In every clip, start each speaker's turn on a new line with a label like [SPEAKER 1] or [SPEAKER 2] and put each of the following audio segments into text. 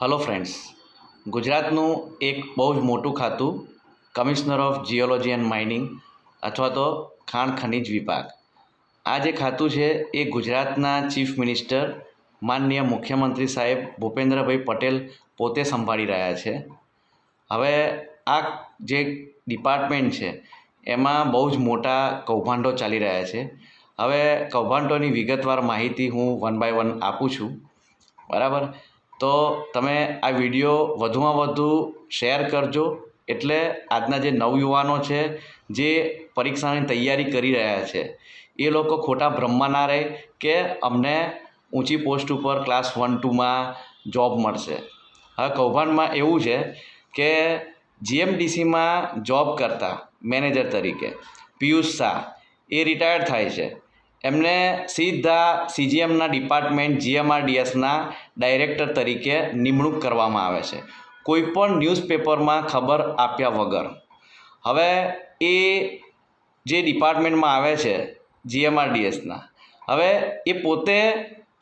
[SPEAKER 1] Hello friends ગુજરાતનું એક બહુ જ મોટું ખાતું commissioner of geology and mining અથવા તો ખાણ ખનિજ વિભાગ. આ જે ખાતું છે, એ ગુજરાતના ચીફ મિનિસ્ટર માનનીય મુખ્યમંત્રી સાહેબ ભૂપેન્દ્રભાઈ પટેલ પોતે સંભાળી રહ્યા છે. હવે આ જે ડિપાર્ટમેન્ટ છે, એમાં બહુ જ મોટા કૌભાંડો ચાલી રહ્યા છે. હવે કૌભાંડોની વિગતવાર માહિતી હું વન બાય વન આપું છું. બરાબર? તો તમે આ વીડિયો વધુમાં વધુ શેર કરજો. એટલે આજના જે નવયુવાનો છે, જે પરીક્ષાની તૈયારી કરી રહ્યા છે, એ લોકો ખોટા ભ્રમમાં ના રહે કે અમને ઊંચી પોસ્ટ ઉપર ક્લાસ વન, ટુમાં જોબ મળશે. હવે કૌભાંડમાં એવું છે કે જીએમડીસીમાં જોબ કરતા મેનેજર તરીકે પિયુષ શાહ એ રિટાયર્ડ થાય છે. એમને સીધા સીજીએમના ડિપાર્ટમેન્ટ જીએમઆરડીએસના ડાયરેક્ટર તરીકે નિમણૂક કરવામાં આવે છે. કોઈપણ ન્યૂઝપેપરમાં ખબર આપ્યા વગર. હવે એ જે ડિપાર્ટમેન્ટમાં આવે છે જીએમઆરડીએસના હવે એ પોતે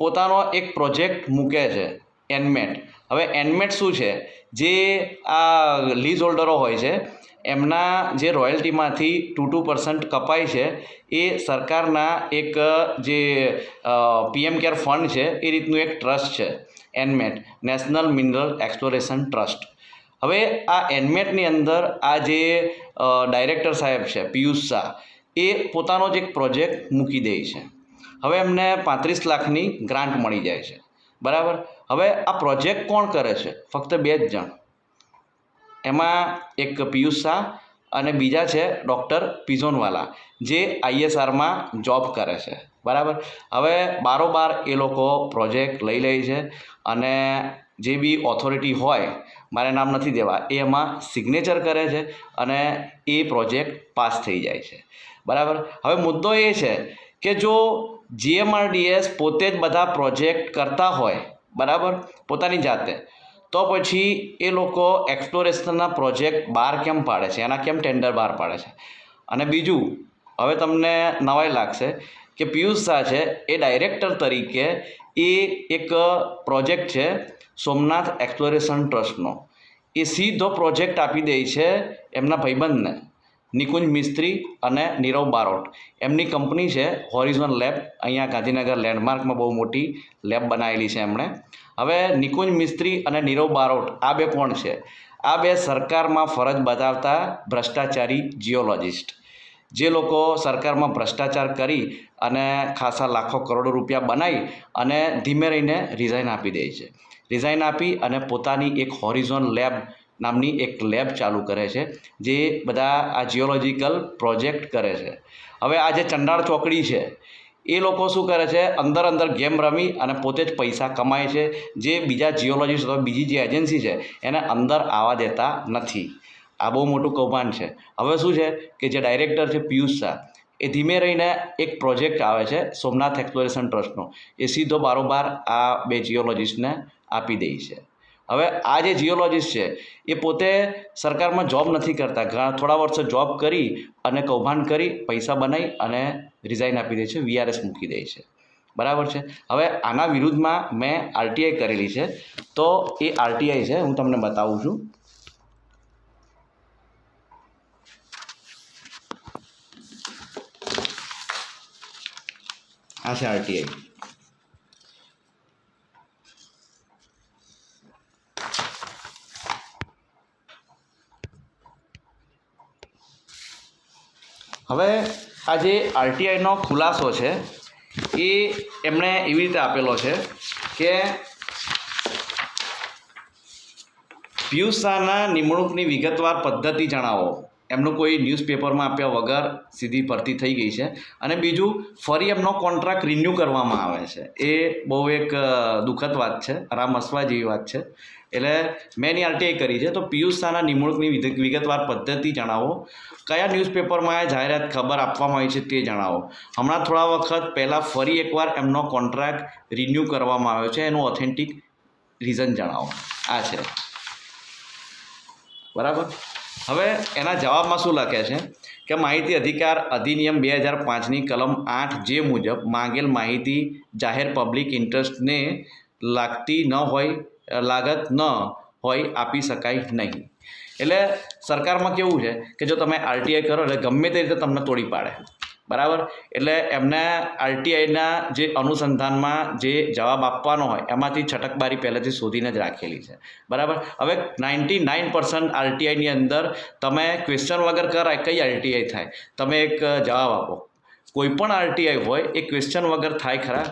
[SPEAKER 1] પોતાનો એક પ્રોજેક્ટ મૂકે છે એનમેટ હવે એનમેટ શું છે? જે આ લીઝ હોલ્ડરો હોય છે એમના જે રોયલ્ટીમાંથી ટુ ટુ પર્સન્ટ કપાય છે, એ સરકારના એક જે પીએમ કેર ફંડ છે, એ રીતનું એક ટ્રસ્ટ છે, NMET, national mineral exploration trust. હવે આ એનમેટની અંદર આ જે ડાયરેક્ટર સાહેબ છે, પિયુષ શાહ, એ પોતાનો જ એક પ્રોજેક્ટ મૂકી દે છે. હવે એમને પાંત્રીસ લાખની ગ્રાન્ટ મળી જાય છે. બરાબર? હવે આ પ્રોજેક્ટ કોણ કરે છે? ફક્ત બે જ જણ. એમાં એક પિયુષ શાહ અને બીજા છે ડૉક્ટર પિઝોનવાલા, જે આઈએસઆરમાં જોબ કરે છે. બરાબર? હવે બારોબાર એ લોકો પ્રોજેક્ટ લઈ લે છે અને જે બી ઓથોરિટી હોય, મારે નામ નથી દેવા, એ એમાં સિગ્નેચર કરે છે અને એ પ્રોજેક્ટ પાસ થઈ જાય છે. બરાબર? હવે મુદ્દો એ છે કે જો જીએમઆરડીએસ પોતે જ બધા પ્રોજેક્ટ કરતા હોય, બરાબર? પોતાની જાતે. તો પછી એ લોકો એક્સપ્લોરેશનના પ્રોજેક્ટ બહાર કેમ પાડે છે? એના કેમ ટેન્ડર બહાર પાડે છે? અને બીજું, હવે તમને નવાઈ લાગશે કે પિયુષ શાહ છે એ ડાયરેક્ટર તરીકે એ એક પ્રોજેક્ટ છે સોમનાથ એક્સપ્લોરેશન ટ્રસ્ટનો એ સીધો પ્રોજેક્ટ આપી દે છે એમના ભાઈબંધને. નિકુંજ મિસ્ત્રી અને નીરવ બારોટ. એમની કંપની છે હોરિઝોન લેબ. અહીંયા ગાંધીનગર લેન્ડમાર્કમાં બહુ મોટી લેબ બનાવેલી છે એમણે. હવે નિકુંજ મિસ્ત્રી અને નીરવ બારોટ, આ બે કોણ છે? આ બે સરકારમાં ફરજ બજાવતા ભ્રષ્ટાચારી જીઓલોજિસ્ટ જે લોકો સરકારમાં ભ્રષ્ટાચાર કરી અને ખાસા લાખો કરોડો રૂપિયા બનાવી અને ધીમે રહીને રિઝાઇન આપી દે છે. રિઝાઇન આપી અને પોતાની એક હોરિઝોન લેબ નામની એક લેબ ચાલુ કરે છે, જે બધા આ જીઓલોજીકલ પ્રોજેક્ટ કરે છે. હવે આ જે ચંડાળ ચોકડી છે, એ લોકો શું કરે છે? અંદર અંદર ગેમ રમી અને પોતે જ પૈસા કમાય છે. જે બીજા જીઓલોજીસ્ટ અથવા બીજી જે એજન્સી છે, એને અંદર આવવા દેતા નથી. આ બહુ મોટું કૌભાંડ છે. હવે શું છે કે જે ડાયરેક્ટર છે પિયુષ શાહ, એ ધીમે રહીને એક પ્રોજેક્ટ આવે છે સોમનાથ એક્સપ્લોરેશન ટ્રસ્ટનો એ સીધો બારોબાર આ બે જીઓલોજીસ્ટને આપી દે છે. હવે આ જે જીઓલોજીસ્ટ છે, એ પોતે સરકારમાં જોબ નથી કરતા. થોડા વર્ષો જોબ કરી અને કૌભાંડ કરી, પૈસા બનાવી અને રિઝાઇન આપી દે છે વીઆરએસ મૂકી દે છે. બરાબર છે? હવે આના વિરુદ્ધમાં મેં આરટીઆઈ કરેલી છે. તો એ આરટીઆઈ છે, હું તમને બતાવું છું. આ છે આરટીઆઈ હવે આ જે આરટીઆઈનો ખુલાસો છે, એ એમણે એવી રીતે આપેલો છે કે પિયુષ શાહના નિમણૂકની વિગતવાર પદ્ધતિ જણાવો. એમનું કોઈ ન્યૂઝપેપરમાં આપ્યા વગર સીધી ભરતી થઈ ગઈ છે. અને બીજું, ફરી એમનો કોન્ટ્રાક્ટ રિન્યૂ કરવામાં આવે છે. એ બહુ એક દુઃખદ વાત છે આરામ હસવા જેવી વાત છે. એટલે મેં એની આરટીઆઈ કરી છે. તો પિયુષ શાહના નિમણૂકની વિગતવાર પદ્ધતિ જણાવો. કયા ન્યૂઝપેપરમાં એ જાહેરાત ખબર આપવામાં આવી છે તે જણાવો. હમણાં થોડા વખત પહેલાં ફરી એકવાર એમનો કોન્ટ્રાક્ટ રિન્યૂ કરવામાં આવ્યો છે. એનું ઓથેન્ટિક રીઝન જણાવો. આ છે. બરાબર? હવે એના જવાબમાં શું લખે છે? કે માહિતી અધિકાર અધિનિયમ બે હજાર પાંચની કલમ આઠ જે મુજબ માંગેલ માહિતી જાહેર પબ્લિક ઇન્ટરેસ્ટને લાગતી ન હોય લાગત ન હોય આપી શકાય નહીં. એટલે સરકારમાં કેવું છે કે જો તમે આરટીઆઈ કરો એટલે ગમે તે રીતે તમને તોડી પાડે. બરાબર? એટલે એમને આરટીઆઈના જે અનુસંધાનમાં જે જવાબ આપવાનો હોય, એમાંથી છટકબારી પહેલેથી શોધીને જ રાખેલી છે. બરાબર? હવે નાઇન્ટી નાઇન પર્સન્ટ આરટીઆઈની અંદર તમે ક્વેશ્ચન વગર કરાય કઈ આરટીઆઈ થાય? તમે એક જવાબ આપો. કોઈ પણ આરટીઆઈ હોય, એ ક્વેશ્ચન વગર થાય ખરા?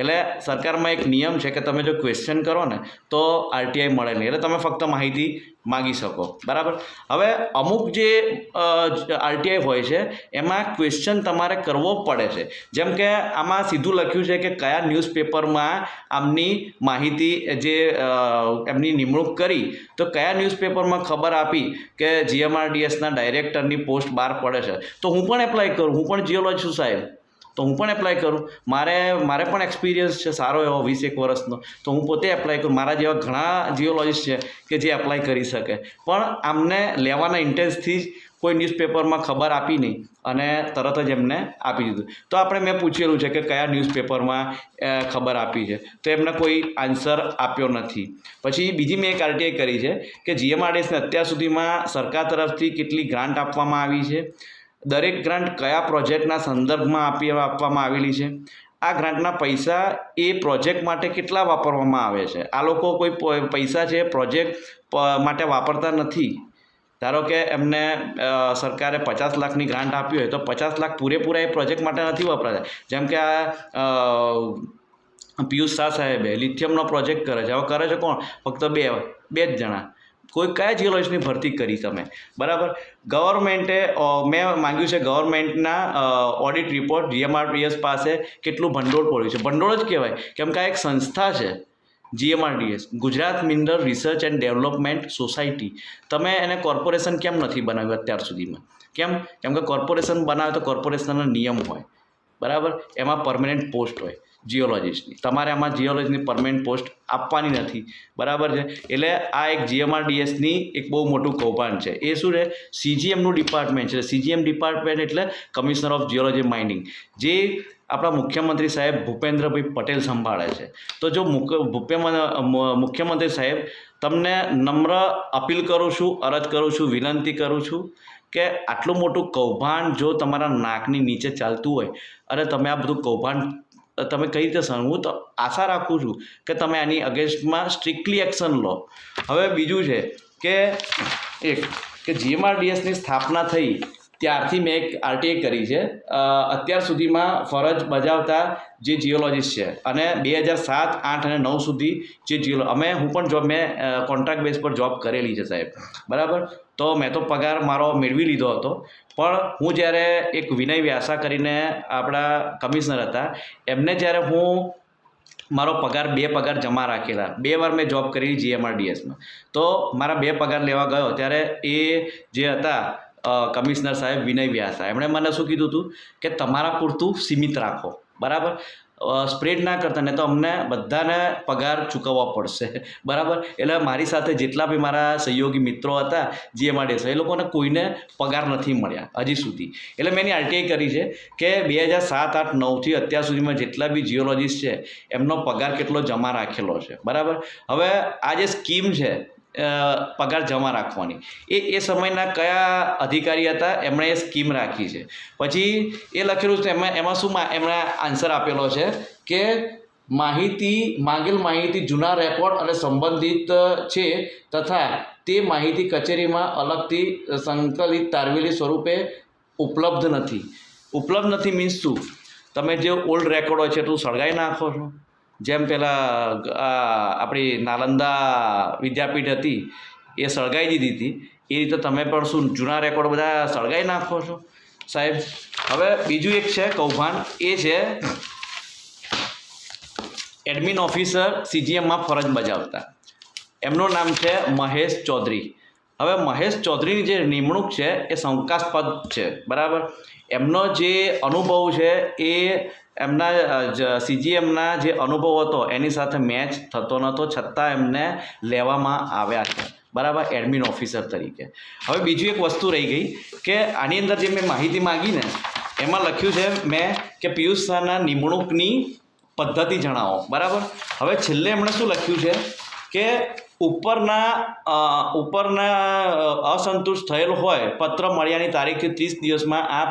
[SPEAKER 1] એટલે સરકારમાં એક નિયમ છે કે તમે જો ક્વેશ્ચન કરો ને, તો આરટીઆઈ મળે નહીં. એટલે તમે ફક્ત માહિતી માગી શકો. બરાબર? હવે અમુક જે આરટીઆઈ હોય છે, એમાં ક્વેશ્ચન તમારે કરવો પડે છે. જેમ કે આમાં સીધું લખ્યું છે કે કયા ન્યૂઝપેપરમાં આમની માહિતી જે એમની નિમણૂક કરી, તો કયા ન્યૂઝપેપરમાં ખબર આપી કે જીએમઆરડીએસના ડાયરેક્ટરની પોસ્ટ બહાર પડે છે. તો હું પણ એપ્લાય કરું. હું પણ જીઓલોજી છું સાહેબ. તો હું પણ એપ્લાય કરું. મારે મારે પણ એક્સપિરિયન્સ છે સારો એવો વીસ એક વર્ષનો. તો હું પોતે એપ્લાય કરું. મારા જેવા ઘણા જીઓલોજીસ્ટ છે કે જે એપ્લાય કરી શકે. પણ આમને લેવાના ઇન્ટેન્સથી જ કોઈ ન્યૂઝપેપરમાં ખબર આપી નહીં અને તરત જ એમને આપી દીધું. તો આપણે મેં પૂછેલું છે કે કયા ન્યૂઝપેપરમાં ખબર આપી છે. તો એમને કોઈ આન્સર આપ્યો નથી. પછી બીજી મેં એક આરટીઆઈ કરી છે કે જીએમઆરડીએસને અત્યાર સુધીમાં સરકાર તરફથી કેટલી ગ્રાન્ટ આપવામાં આવી છે. દરેક ગ્રાન્ટ કયા પ્રોજેક્ટના સંદર્ભમાં આપી, આપવામાં આવેલી છે? આ ગ્રાન્ટના પૈસા એ પ્રોજેક્ટ માટે કેટલા વાપરવામાં આવે છે? આ લોકો કોઈ પૈસા છે પ્રોજેક્ટ માટે વાપરતા નથી. ધારો કે એમને સરકારે પચાસ લાખની ગ્રાન્ટ આપી હોય તો પચાસ લાખ પૂરેપૂરા એ પ્રોજેક્ટ માટે નથી વપરાતા. જેમ કે આ પિયુષ શાહ સાહેબે લિથિયમનો પ્રોજેક્ટ કરે છે. હવે કરે છે કોણ? ફક્ત બે બે જ જણા. કોઈ કયા જીઓલોજીની ભરતી કરી તમે? બરાબર? ગવર્મેન્ટે મેં માંગ્યું છે ગવર્મેન્ટના ઓડિટ રિપોર્ટ જીએમઆરપીએસ પાસે કેટલું ભંડોળ પડ્યું છે. ભંડોળ જ કહેવાય. કેમ કે આ એક સંસ્થા છે GMRDS Gujarat mineral research and development society તમે એને કોર્પોરેશન કેમ નથી બનાવ્યું અત્યાર સુધીમાં? કેમ? કેમ કે કોર્પોરેશન બનાવે તો કોર્પોરેશનના નિયમ હોય. બરાબર? એમાં પરમનન્ટ પોસ્ટ હોય. જીઓલોજીસ્ટની તમારે આમાં જીઓલોજીની પરમેન્ટ પોસ્ટ આપવાની નથી. બરાબર છે? એટલે આ એક જીએમઆરડીએસની એક બહુ મોટું કૌભાંડ છે. એ શું છે? સીજીએમનું ડિપાર્ટમેન્ટ છે. સીજીએમ ડિપાર્ટમેન્ટ એટલે કમિશનર ઓફ જીઓલોજી માઇનિંગ જે આપણા મુખ્યમંત્રી સાહેબ ભૂપેન્દ્રભાઈ પટેલ સંભાળે છે. તો જો ભૂપેમ મુખ્યમંત્રી સાહેબ, તમને નમ્ર અપીલ કરું છું, અરજ કરું છું, વિનંતી કરું છું કે આટલું મોટું કૌભાંડ જો તમારા નાકની નીચે ચાલતું હોય અને તમે આ બધું કૌભાંડ તમે કઈ રીતે સહન હું તો આશા રાખું છું કે તમે આની અગેન્સ્ટમાં સ્ટ્રિક્ટલી એક્શન લો. હવે બીજું છે કે એક, કે જીએમઆરડીએસની સ્થાપના થઈ ત્યારથી મેં એક આરટીઆઈ કરી છે. અત્યાર સુધીમાં ફરજ બજાવતા જે જીઓલોજીસ્ટ છે અને બે હજાર સાત, આઠ અને નવ સુધી જે જીઓ, અમે, હું પણ જોબ મેં કોન્ટ્રાક્ટ બેઝ પર જોબ કરેલી છે સાહેબ. બરાબર? તો મેં તો પગાર મારો મેળવી લીધો હતો. પણ હું જ્યારે એક વિનય વ્યાસા કરીને આપણા કમિશનર હતા, એમને જ્યારે હું મારો પગાર, બે પગાર જમા રાખેલા, બે વાર મેં જોબ કરી જીએમઆરડીએસમાં તો મારા બે પગાર લેવા ગયો. ત્યારે એ જે હતા કમિશનર સાહેબ વિનય વ્યાસા એમણે મને શું કીધું હતું કે તમારા પૂરતું સીમિત રાખો. બરાબર? સ્પ્રેડ ના કરતા ને તો અમને બધાને પગાર ચૂકવવા પડશે. બરાબર? એટલે મારી સાથે જેટલા બી મારા સહયોગી મિત્રો હતા જીએમઆરડીએસ એ લોકોને કોઈને પગાર નથી મળ્યા હજી સુધી. એટલે મેં એની આરટીઆઈ કરી છે કે બે હજાર સાત, આઠ નવથી અત્યાર સુધીમાં જેટલા બી જીઓલોજીસ્ટ છે, એમનો પગાર કેટલો જમા રાખેલો છે. બરાબર? હવે આ જે સ્કીમ છે પગાર જમા રાખવાની. એ એ સમયના કયા અધિકારી હતા? એમણે એ સ્કીમ રાખી છે. પછી એ લખેલું છે, એમાં એમાં શું એમણે આન્સર આપેલો છે કે માહિતી, માંગેલ માહિતી જૂના રેકોર્ડ અને સંબંધિત છે તથા તે માહિતી કચેરીમાં અલગથી સંકલિત તારવેલી સ્વરૂપે ઉપલબ્ધ નથી. ઉપલબ્ધ નથી મીન્સ શું? તમે જે ઓલ્ડ રેકોર્ડ હોય છે તું સળગાવી નાખો છો. જેમ પહેલાં આપણી નાલંદા વિદ્યાપીઠ હતી, એ સળગાવી દીધી હતી. એ રીતે તમે પણ શું જૂના રેકોર્ડ બધા સળગાવી નાખો છો? સાહેબ, હવે બીજું એક છે, કૌભાંડ. એ છે, એડમિન ઓફિસર સીજીએમમાં ફરજ બજાવતા. એમનું નામ છે મહેશ ચૌધરી. હવે મહેશ ચૌધરીની જે નિમણૂક છે, એ શંકાસ્પદ છે. બરાબર? એમનો જે અનુભવ છે, એ એમના સીજીએમના જે અનુભવ હતો, એની સાથે મેચ થતો નહોતો છતાં એમને લેવામાં આવ્યા છે. બરાબર એડમિન ઓફિસર તરીકે. હવે બીજું એક વસ્તુ રહી ગઈ કે આની અંદર જે મેં માહિતી માગી ને, એમાં લખ્યું છે મેં કે પિયુષ શાહના નિમણૂકની પદ્ધતિ જણાવો. બરાબર? હવે છેલ્લે એમણે શું લખ્યું છે કે ઉપરના ઉપરના અસંતુષ્ટ થયેલ હોય, પત્ર મળ્યાની તારીખથી ત્રીસ દિવસમાં આપ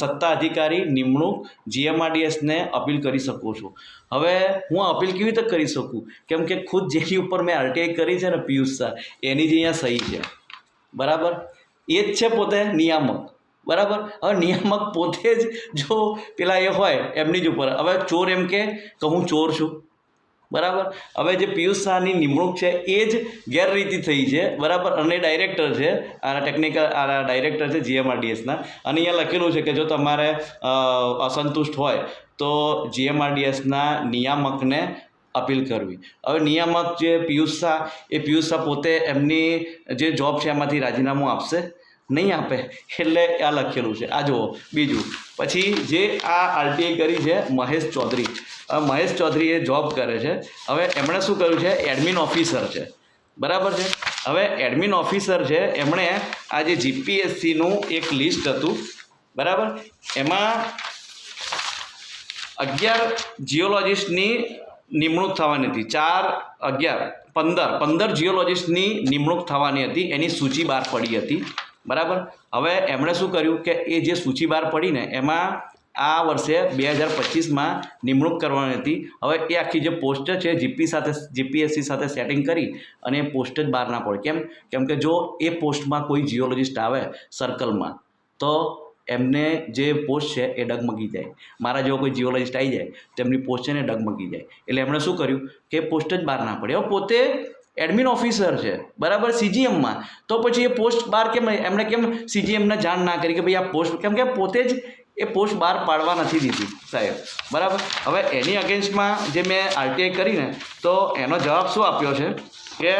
[SPEAKER 1] સત્તા અધિકારી, નિમણૂક જીએમઆરડીએસને અપીલ કરી શકો છો. હવે હું અપીલ કેવી રીતે કરી શકું? કેમ કે ખુદ જેની ઉપર મેં આરટીઆઈ કરી છે ને પિયુષ શાહ એની જે અહીંયા સહી છે. બરાબર? એ જ છે પોતે નિયામક. બરાબર? હવે નિયામક પોતે જ જો પેલા એ હોય એમની જ ઉપર. હવે ચોર એમ કે હું ચોર છું. બરાબર? હવે જે પિયુષ શાહની નિમણૂક છે, એ જ ગેરરીતિ થઈ છે, બરાબર? અને ડાયરેક્ટર છે, આ ટેકનિકલ આના ડાયરેક્ટર છે જીએમઆરડીએસના અને અહીંયા લખેલું છે કે જો તમારે અસંતુષ્ટ હોય, તો જીએમઆરડીએસના નિયામકને અપીલ કરવી. હવે નિયામક જે પિયુષ શાહ, એ પિયુષ શાહ પોતે એમની જે જોબ છે, એમાંથી રાજીનામું આપશે? નહીં આપે? એટલે આ લખેલું છે. આ જુઓ, બીજું. પછી જે આ આરટીઆઈ કરી છે, મહેશ ચૌધરી. મહેશ ચૌધરી એ જોબ કરે છે. હવે એમણે શું કર્યું છે? એડમિન ઓફિસર છે. બરાબર છે? હવે એડમિન ઓફિસર છે, એમણે આ જે જીપીએસસીનું એક લિસ્ટ હતું. બરાબર? એમાં અગિયાર જીઓલોજિસ્ટની નિમણૂક થવાની હતી. ચાર, અગિયાર, પંદર પંદર જીઓલોજિસ્ટની નિમણૂક થવાની હતી. એની સૂચિ બહાર પડી હતી. બરાબર? હવે એમણે શું કર્યું કે એ જે સૂચિ બહાર પડીને એમાં આ વર્ષે બે હજાર પચીસમાં નિમણૂક કરવાની હતી. હવે એ આખી જે પોસ્ટ છે જીપી સાથે જીપીએસસી સાથે સેટિંગ કરી અને એ પોસ્ટ જ બહાર ના પડે. કેમ? કેમ કે જો એ પોસ્ટમાં કોઈ જીઓલોજિસ્ટ આવે સર્કલમાં તો એમને જે પોસ્ટ છે એ ડગમગી જાય. મારા જેવો કોઈ જીઓલોજિસ્ટ આવી જાય, તો એમની પોસ્ટ છે ને ડગમગી જાય. એટલે એમણે શું કર્યું કે પોસ્ટ જ બહાર ના પડે. હવે પોતે એડમિન ઓફિસર છે, બરાબર? સીજીએમમાં તો પછી એ પોસ્ટ બહાર કેમ, એમણે કેમ સીજીએમને જાણ ના કરી કે ભાઈ આ પોસ્ટ, કેમ કે પોતે જ એ પોસ્ટ બહાર પાડવા નથી દીધી, સાહેબ. બરાબર? હવે એની અગેન્સ્ટમાં જે મેં આરટીઆઈ કરીને, તો એનો જવાબ શું આપ્યો છે? કે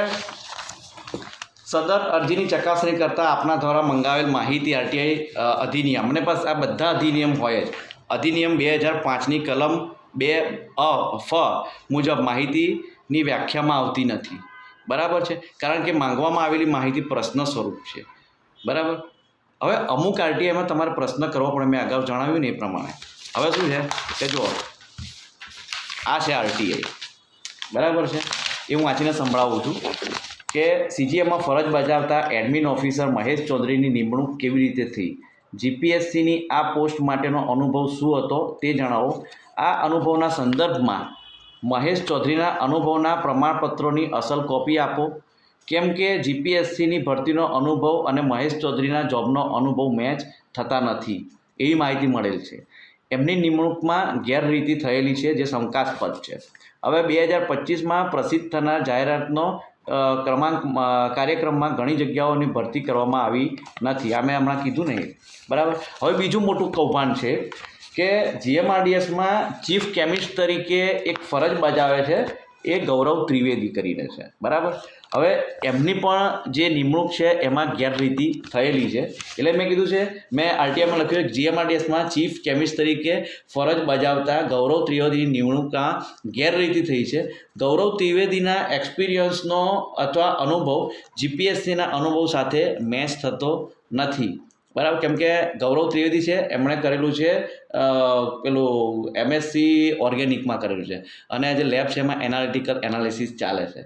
[SPEAKER 1] સદર અરજીની ચકાસણી કરતાં આપના દ્વારા મંગાવેલ માહિતી આરટીઆઈ અધિનિયમ, અને બસ આ બધા અધિનિયમ હોય જ. અધિનિયમ બે હજાર પાંચની કલમ બે, અ, ફ મુજબ માહિતીની વ્યાખ્યામાં આવતી નથી. બરાબર છે? કારણ કે માંગવામાં આવેલી માહિતી પ્રશ્ન સ્વરૂપ છે. બરાબર? હવે અમુક આરટીઆઈમાં તમારે પ્રશ્ન કરવો પડે, મેં અગાઉ જણાવ્યું ને એ પ્રમાણે. હવે શું છે કે જુઓ, આ છે આરટીઆઈ. બરાબર છે? એ હું વાંચીને સંભળાવું છું કે સીજીએમમાં ફરજ બજાવતા એડમિન ઓફિસર મહેશ ચૌધરીની નિમણૂક કેવી રીતે થઈ? જીપીએસસીની આ પોસ્ટ માટેનો અનુભવ શું હતો તે જણાવો. આ અનુભવના સંદર્ભમાં મહેશ ચૌધરીના અનુભવના પ્રમાણપત્રોની અસલ કોપી આપો. કેમ કે જીપીએસસીની ભરતીનો અનુભવ અને મહેશ ચૌધરીના જોબનો અનુભવ મેચ થતા નથી. એવી માહિતી મળેલ છે. એમની નિમણૂકમાં ગેરરીતિ થયેલી છે, જે શંકાસ્પદ છે. હવે બે હજાર પચીસમાં પ્રસિદ્ધ થનાર જાહેરાતનો ક્રમાંક કાર્યક્રમમાં ઘણી જગ્યાઓની ભરતી કરવામાં આવી નથી. આ મેં હમણાં કીધું નહીં બરાબર? હવે બીજું મોટું કૌભાંડ છે કે જીએમઆરડીએસમાં ચીફ કેમિસ્ટ તરીકે એક ફરજ બજાવે છે. એ ગૌરવ ત્રિવેદી કરીને છે. બરાબર? હવે એમની પણ જે નિમણૂક છે એમાં ગેરરીતિ થયેલી છે. એટલે મેં કીધું છે, મેં આરટીઆઈમાં લખ્યું છે જીએમઆરટીએસમાં ચીફ કેમિસ્ટ તરીકે ફરજ બજાવતા ગૌરવ ત્રિવેદીની નિમણૂકમાં ગેરરીતિ થઈ છે. ગૌરવ ત્રિવેદીના એક્સપિરિયન્સનો અથવા અનુભવ જીપીએસસીના અનુભવ સાથે મેચ થતો નથી. બરાબર, કેમ કે ગૌરવ ત્રિવેદી છે, એમણે કરેલું છે પેલું એમએસસી ઓર્ગેનિકમાં કરેલું છે. અને જે લેબ છે એમાં એનાલિટિકલ એનાલિસિસ ચાલે છે.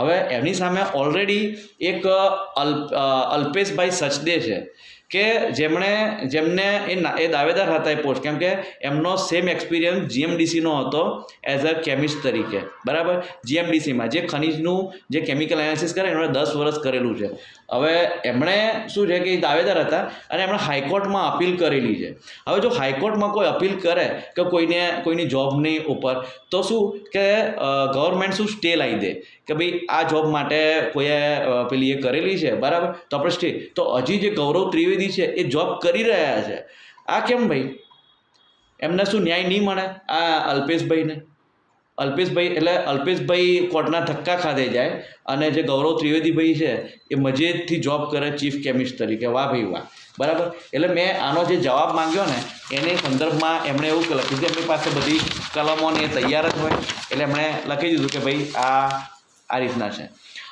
[SPEAKER 1] હવે એમની સામે ઓલરેડી એક અલ્પ અલ્પેશભાઈ સચદે છે. કે જેમણે, જેમને એ એ દાવેદાર હતા એ પોસ્ટ, કેમ કે એમનો સેમ એક્સપિરિયન્સ જીએમડીસીનો હતો એઝ અ કેમિસ્ટ તરીકે, બરાબર? જીએમડીસીમાં જે ખનિજનું જે કેમિકલ એનાલિસિસ કરે, એમણે દસ વર્ષ કરેલું છે. હવે એમણે શું છે કે એ દાવેદાર હતા અને એમણે હાઈકોર્ટમાં અપીલ કરેલી છે. હવે જો હાઈકોર્ટમાં કોઈ અપીલ કરે કે કોઈને, કોઈની જોબની ઉપર, તો શું કે ગવર્મેન્ટ શું સ્ટે લાવી દે? કે ભાઈ, આ જોબ માટે કોઈએ પેલી એ કરેલી છે, બરાબર? તો આપણે સ્ટે, તો હજી જે ગૌરવ ત્રિવેદી છે, એ જોબ કરી રહ્યા છે. આ કેમ ભાઈ? એમને શું ન્યાય નહીં મળે? આ અલ્પેશભાઈને. અલ્પેશભાઈ, એટલે અલ્પેશભાઈ કોર્ટના ધક્કા ખાધે જાય અને જે ગૌરવ ત્રિવેદીભાઈ છે, એ મજેદથી જોબ કરે ચીફ કેમિસ્ટ તરીકે. વાહ ભાઈ વાહ. બરાબર? એટલે મેં આનો જે જવાબ માંગ્યો ને, એની સંદર્ભમાં એમણે એવું લખ્યું કે એમની પાસે બધી કલમો ને તૈયાર જ હોય. એટલે એમણે લખી દીધું કે ભાઈ, આ આ રીતના છે.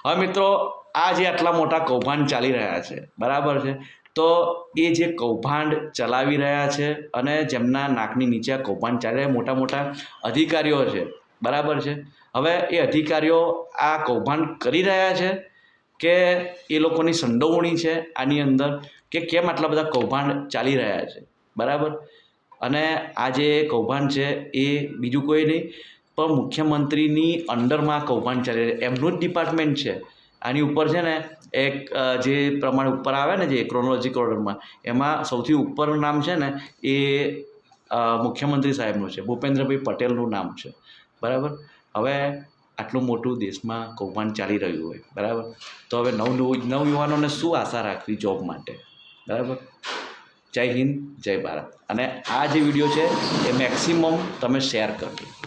[SPEAKER 1] હવે મિત્રો, આ જે આટલા મોટા કૌભાંડ ચાલી રહ્યા છે, બરાબર છે? તો એ જે કૌભાંડ ચલાવી રહ્યા છે અને જેમના નાકની નીચે કૌભાંડ ચાલી રહ્યા મોટા મોટા અધિકારીઓ છે, બરાબર છે? હવે એ અધિકારીઓ આ કૌભાંડ કરી રહ્યા છે કે એ લોકોની સંડોવણી છે આની અંદર કે કેમ આટલા બધા કૌભાંડ ચાલી રહ્યા છે, બરાબર? અને આ જે કૌભાંડ છે એ બીજું કોઈ નહીં પણ મુખ્યમંત્રીની અંડરમાં કૌભાંડ ચાલી રહ્યું એમનું જ ડિપાર્ટમેન્ટ છે. આની ઉપર છે ને એક જે પ્રમાણે ઉપર આવે ને જે ક્રોનોલોજીકલ ઓર્ડરમાં એમાં સૌથી ઉપરનું નામ છે ને એ મુખ્યમંત્રી સાહેબનું છે. ભૂપેન્દ્રભાઈ પટેલનું નામ છે. બરાબર? હવે આટલું મોટું દેશમાં કૌભાંડ ચાલી રહ્યું હોય. બરાબર? તો હવે નવ નવયુવાનોને શું આશા રાખવી જોબ માટે? બરાબર? જય હિન્દ, જય ભારત. અને આ જે વીડિયો છે, એ મેક્સિમમ તમે શેર કરજો.